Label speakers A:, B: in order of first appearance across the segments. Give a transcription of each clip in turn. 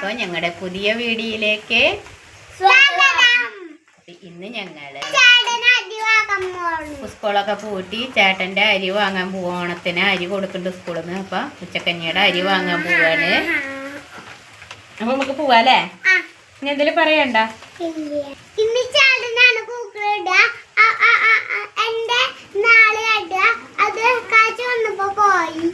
A: എല്ലാവർക്കും ഞങ്ങളുടെ പുതിയ വീഡിയോയിലേക്ക് ഇന്ന്
B: ഞങ്ങൾ
A: സ്കൂളൊക്കെ പൂട്ടി ചേട്ടന്റെ അരി വാങ്ങാൻ പോവാ. ഓണത്തിന് അരി കൊടുക്കുന്നുണ്ട് സ്കൂളിൽ നിന്ന് അപ്പൊ ഉച്ചക്കഞ്ഞിയുടെ അരി വാങ്ങാൻ പോവാണ്. അപ്പൊ നമുക്ക് പോവാല്ലേ? ഇനി എന്തെങ്കിലും പറയണ്ട
B: ഇല്ല. ഇന്ന് ചേട്ടനാണ് പൂക്കളിടുക ആ, ആ, ആ, ആ, എന്റെ നാളെ ഇടുക അത് കാറ്റ് വന്നപ്പോ പോയി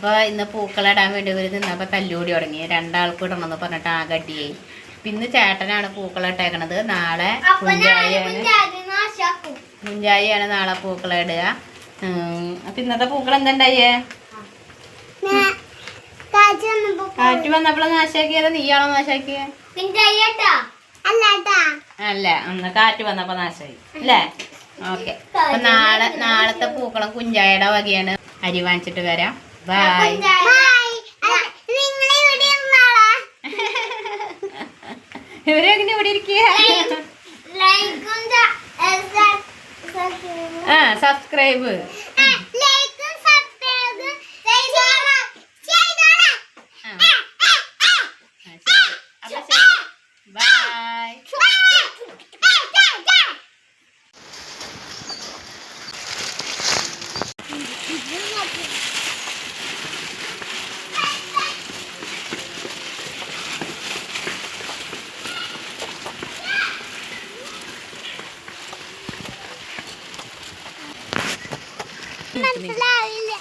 A: അപ്പൊ ഇന്ന് പൂക്കളിടാൻ വേണ്ടി ഇവർ നിന്നപ്പോൾ തല്ലുകൂടി തുടങ്ങി. ഇടണം എന്ന് പറഞ്ഞിട്ട് ആ ഗഡിയായി പിന്നെ ചേട്ടനാണ് പൂക്കളിട്ടേക്കണത്. നാളെ
B: മുഞ്ചായിയാണ് നാശാക്കും
A: നാളെ പൂക്കളിടുക. അപ്പം ഇന്നത്തെ പൂക്കൾ എന്തുണ്ടായേ?
B: കാറ്റ് വന്നപ്പോ
A: കാറ്റ് വന്നപ്പോൾ നാശാക്കിയത്? നീയാണോ നാശാക്കിയേ?
B: കുഞ്ചായിട്ടാ അല്ലാട്ടാ.
A: അല്ല അന്ന് കാറ്റ് വന്നപ്പോ നാശമായി അല്ലേ? ഓക്കെ. അപ്പൊ നാളെ നാളത്തെ പൂക്കളം കുഞ്ചായയുടെ വകയാണ്. അരി വാങ്ങിച്ചിട്ട് വരാം.
B: ഇരുന്നാളാ?
A: ഇവരെങ്ങനെ ഇവിടെ ഇരിക്കുക
B: ലൈക്കും
A: ആ സബ്സ്ക്രൈബ്
B: മനസ്സിലാവില്ല